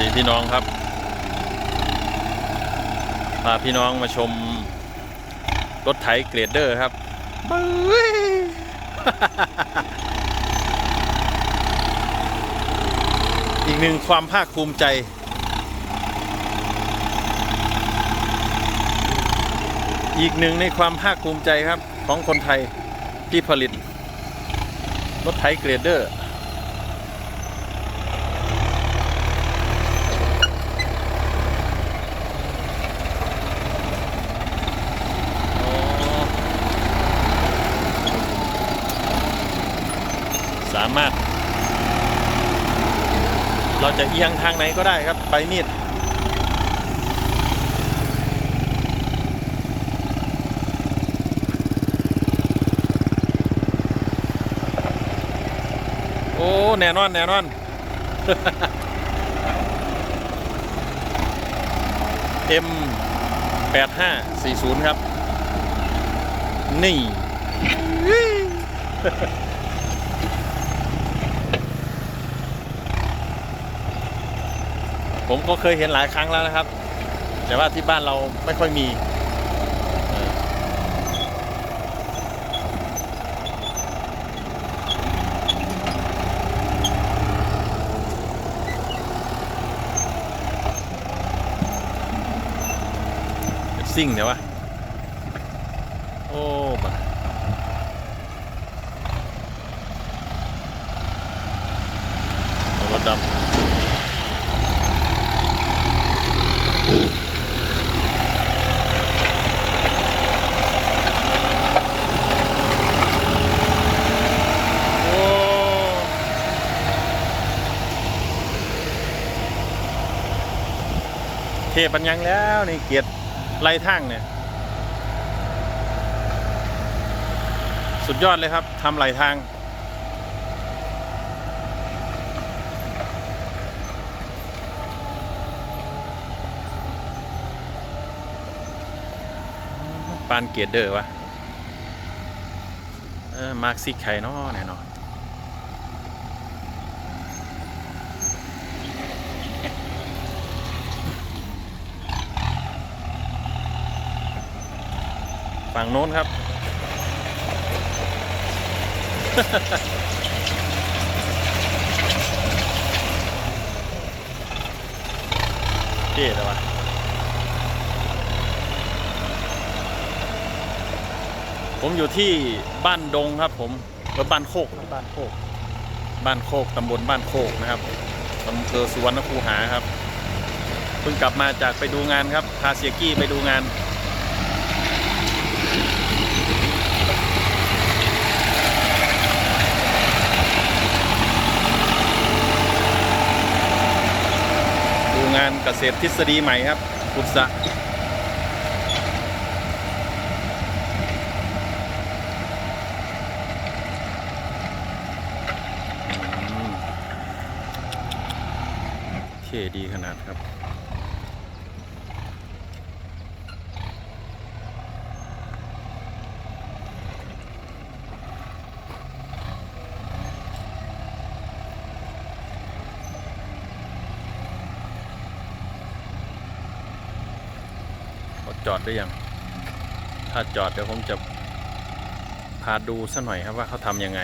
ดีพี่น้องครับ พาพี่น้องมาชมรถไถเกรดเดอร์ครับบอีกหนึ่งความภาคภูมิใจ อีกหนึ่งในความภาคภูมิใจครับของคนไทยที่ผลิต รถไถเกรดเดอร์ สามารถ เราจะเอียงทางไหนก็ได้ครับ ไปมีดโอ้ แน่นอน แน่นอน M 8 5 4 0 ครับ นี่ ผมก็เคยเห็นหลายครั้งแล้วนะครับ แต่ว่าที่บ้านเราไม่ค่อยมีซิ่งเดี๋ยววะ โอ้บัดเอารถดำ โอ้ เทปัญญังแล้วนี่เกียรติไล่ทางเนี่ย สุดยอดเลยครับทำไหลทาง ปานเกียรติเดอร์วะเออมาร์คซิกไข่นาะแน่นอน ฝั่งโน้นครับเท่เลยวะผมอยู่ที่บ้านดงครับ ผมหรือบ้านโคกครับบ้านโคก บ้านโคกตำบลบ้านโคกนะครับอำเภอสุวรรณคูหาครับ เพิ่งกลับมาจากไปดูงานครับ พาเสียกี้ไปดูงาน งานเกษตรทฤษฎีใหม่ครับพุทธะเท่ดีขนาดครับ จอดได้ยัง ถ้าจอดเดี๋ยวผมจะพาดูสักหน่อยครับว่าเขาทำยังไง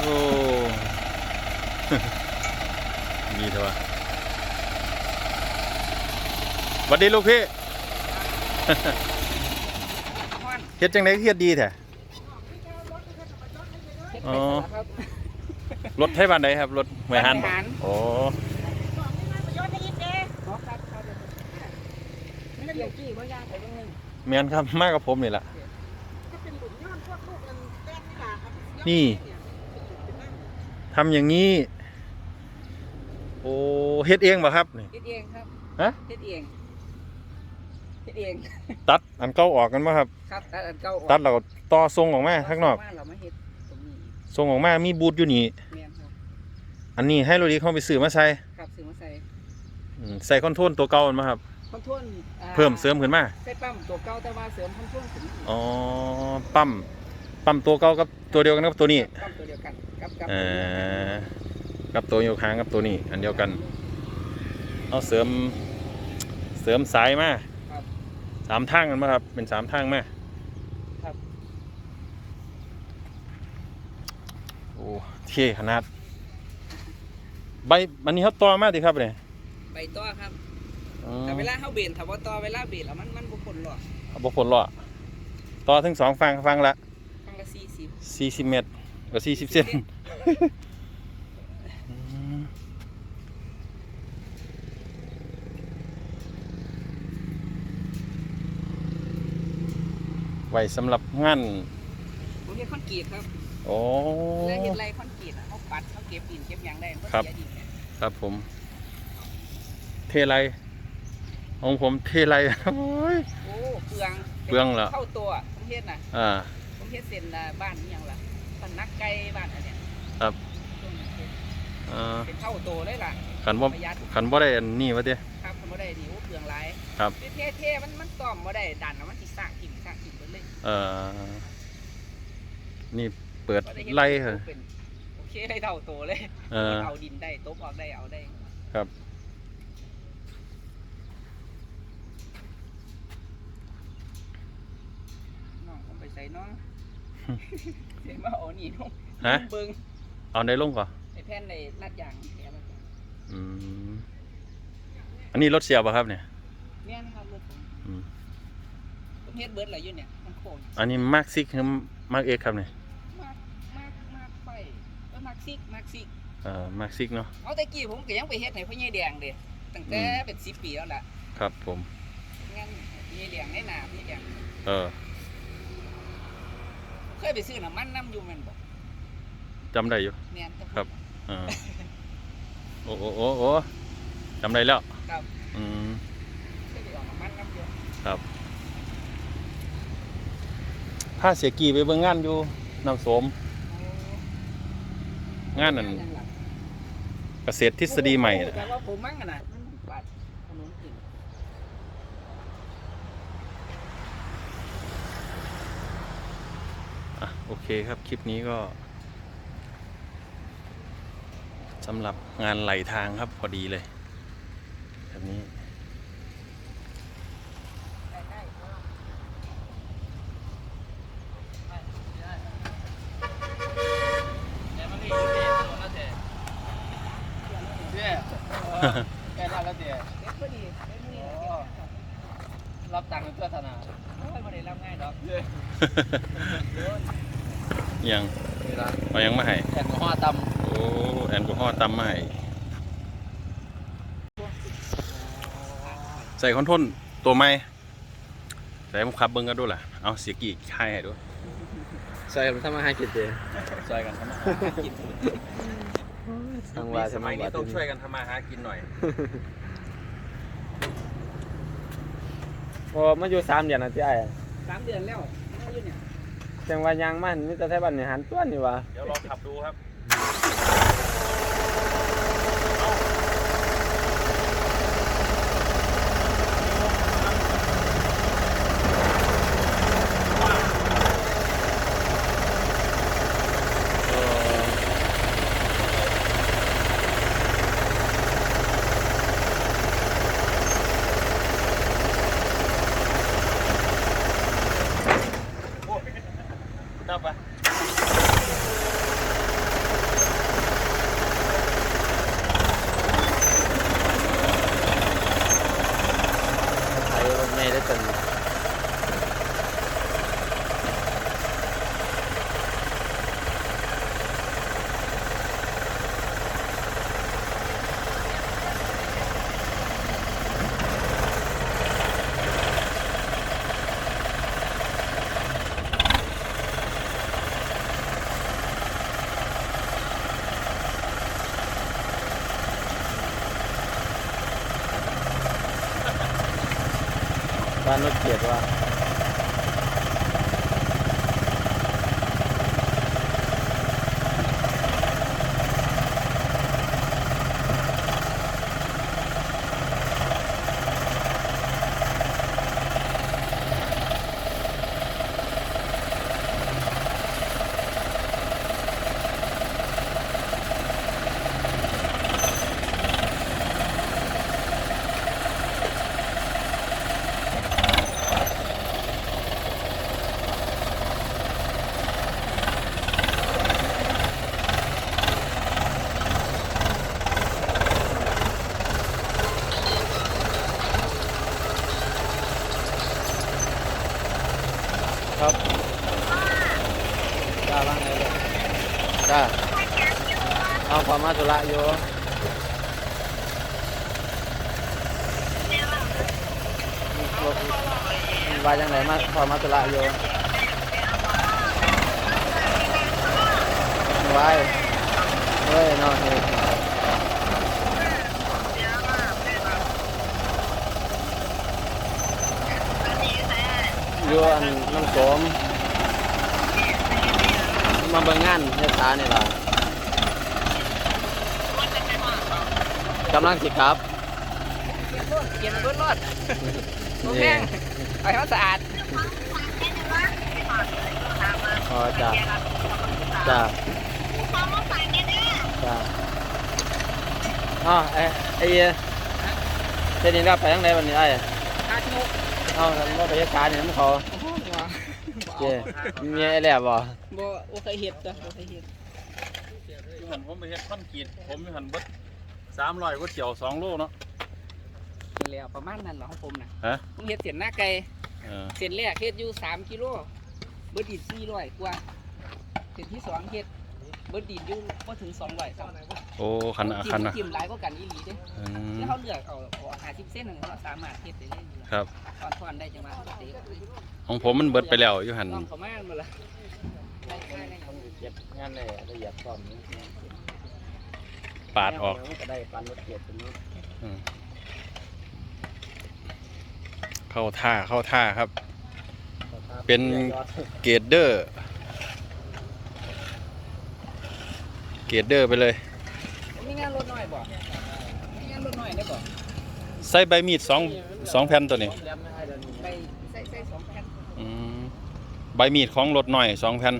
โอ้ มีเถอะวะส วัสดีลูกพี่เฮ็ดจังไดเฮ็ดดีแท้อ๋อรถไทยบ้านใดครับรถหวยหันบ่โอ้เกี่ยวกี้บ่ยางไปเบิ่งหนึงแม่นครับมากับผมนี่ล่ะก็เป็นบุญย้อนพวกลูกมันแต้มนี่ล่ะครับนี่ทำอย่างนี้ โอ้เฮ็ดเองบ่ครับนี่เฮ็ดเองครับฮะเฮ็ดเองเฮ็ ดเองตัดอันเก่าออกกันบ่ครับ ครับตัดอันเก่าออกตัดแล้วก็ต่อทรงออกมาข้างนอกเรามาเฮ็ดตรงนี้อีกทรงออกมามีบูทอยู่นี่แม่นครับอันนี้ให้โรดีเข้าไปซื้อมาใส่ครับซื้อมาใส่อืมใส่คอนโทรลตัวเก่ามันมาครับ คอนโทรลอ่าเพิ่มเสริมขึ้นมาใส่ปั๊มตัวเก่าแต่ว่าเสริมคอนโทรลขึ้นอีกอ๋อปั๊มปั๊มตัวเก่ากับตัวเดียวกันกับตัวนี้ปั๊มตัวเดียวกันกับกับเอ่อกับตัวโยกค้างกับตัวนี้ อันเดียวกัน เอาเสริมเสริมสายมาครับ สามทางกันมาครับ เป็นสามทางมาครับ โอ้เท่ขนาด ใบอันนี้เขาต่อมาดิครับเนี่ยใบต่อครับอืมแต่เวลาเฮาเบนถ้าว่าต่อเวลาเบนแล้วมันมันบ่พ้นหรอกเอาบุคคลล้อต่อถึงสองฟังฟังละครั้งละ40สี่สิบเมตรก็สี่สิบเซนอืมไว้สำหรับงานผมเฮ็ดคอนกรีตครับโอ้แล้วเฮ็ดไรคอนกรีตอะเฮาปัดเฮาเก็บดินเก็บหยังได้มันครับเสียดินเนี่ยครับผม เทไรของผมเทไร โอ้ย โอ้เปลืองเปลืองเหรอ เข้าตัวผมเฮ็ดน่ะอ่า ผมเฮ็ดเส้นอ่าบ้านนี่ยังล่ะบ้านนักไก่บ้านอันเนี้ยครับต้นเฮ็ดอ่าเป็นเท่าโตเลยล่ะขันว่าประหยัดขันว่าได้อันนี้วะเด้ครั บทำบ่ได้นี่โอ้เปลืองหลายครับเท่เท่ๆมันมันต้อมบ่ได้ดันแล้วมันสิสร้างกิ่งสร้างกิ่งเบิดเลยเอ่อนี่เปิดบ่ด้ฮ็ดไล่เหรอเป็นโอเคได้เท่าโตเลยเออเอาดินได้ตบออกได้เอาได้ครับน้องผมไปใส่น้องเสียมาเอานี่น้องฮะเบิ่งเอาได้ลงก่อนไอ้แผ่นในลัดยางแถลัดยางอืม อันนี้รถเสียบป่ะครับเนี่ยแม่นครับรถผมอืมผมเฮ็ดเบิดแล้วอยู่เนี่ยมันโค้งอันนี้มาร์คซิกหรือมาร์คเอ็กครับเนี่ยมากมากมากไฟเออมากซิกมากซิกเอ่อมาร์คซิกเนาะ เอาแต่กี้ผมก็ยังไปเฮ็ดให้พ่อใหญ่แดงเด้ตั้งแต่อืม เป็น10ปีแล้วล่ะครับผม งั้นพ่อใหญ่แดงในหนาพ่อใหญ่แดงเออเคยไปซื้อน้ำมันน้ำอยู่แม่นบ่จำได้อยู่ แม่นแต่ผมครับ เออโอ้โอ้โอ้โอ้จำได้แล้ว ครับอืมเคยไปเอาน้ำมันน้ำอยู่ครับถ้าเสียกี่ไปเบิ่งงานอยู่น้ำสมงานนั่นยังล่ะเกษตรทฤษฎีใหม่น่ะแต่ว่าผมมั่งอะน่ะมันบาดถนนจริงอะโอเคครับคลิปนี้ก็สำหรับงานไหลทางครับพอดีเลย แบบนี้ได้ได้เพราะว่าแต่มันนี่เจ๊โดนแล้วเจ๊เจ๊แกรับแล้วเด็กพอดีเด็กพอดีรับตังค์เพื่อธนาโอ้ยบ่ได้รับง่ายดอกยังเอายังมาให้แผ่นหัวตโอ้แอลกอฮอล์ตำมาให้ ใส่คอนโทรลตัวใหม่ใส่ผมขับเบิ้งกันด้วยล่ะเอาเสียกี่ให้ให้ด้วยำใส่กันทำมาให้กินเจ๊ช่วยกันทำมาหากินทางว่าสมัยนี้ต้องช่วยกันทำมาหากินหน่อยพอมาอยู่สามเดือนนะที่ไอ้สามเดือนแล้วมาอยู่เนี่ยจังว่ายังมันมีแต่ไทยบ้านนี่หันตัวนี่วะเดี๋ยวลองขับดูครับดับปะ นรถเกียรว่า ครับจ้าบ้างไงเลยจ้า เอาความมาธุระอยู่ว่าจังไหนมาความมาธุระอยู่ไว้เฮ้ยเนาะเฮ้ยอยู่อันน้ำสมมาเบิ่งงานเฮ็ดสาเนี่ยล่ะ กำลังสิครับเก็บมันเบิดรอดโอเคเอาให้มันสะอาดอ๋อจ้าจ้าจ้าอ๋อไอ้ไอ้เหี้ยเฮ็ดนี่รับไปทางไหนวันนี้ไอ้อาชนุกเอาบ่ไปเฮ็ดสานี่มันเขาโอ้โหหัวเจ้มีไอ้แหลบบ่บ่บ่เคยเห็ดจ้ะบ่เคยเห็ดอยู่หันผมไปเฮ็ดคอนกรีตผมอยู่หันเบิด สามร้อยก๋วยเตี๋ยวสองโลเนาะนี่แหล้วประมาณนั้นเหรอของผมน่ะฮะ ผมเห็ดเสียนหน้าไก่เออเส้นแรกเฮ็ดอยู่สามกิโลเบิดดินสี่ร้อยกว่าเส้นที่สองเฮ็ดเบิดดินอยู่บ่ถึงสองร้อยครับโอ้คันอะจิ้คันมอะจิ้มหลายกว่ากันอีหลีเด้อืม แล้วเขาเลือกเอาเอาหาสิบเส้นหนึ่งเขาสามารถเฮ็ดได้เลยอยู่ครับ ตอนทอนได้จังหวะเด็กของผมมันเบิดไปแล้วอยู่หันลองเขามาหมดละได้ได้ได้เก็บงานได้ละเอียดพร้อม ปาดออกก็ได้ปันรถเกียรเป็นเนาะอืมเข้าท่าเข้าท่าครับ เป็นเกรดเดอร์ เกรดเดอร์ไปเลยมีงานรถน้อยบ่มีงานรถน้อยได้บ่ใส่ใบมีดสองสองแผ่นตัวนี้ไปใส่ใส่สองแผ่นอืมใบมีดของรถหน่อยสองแผ่นอ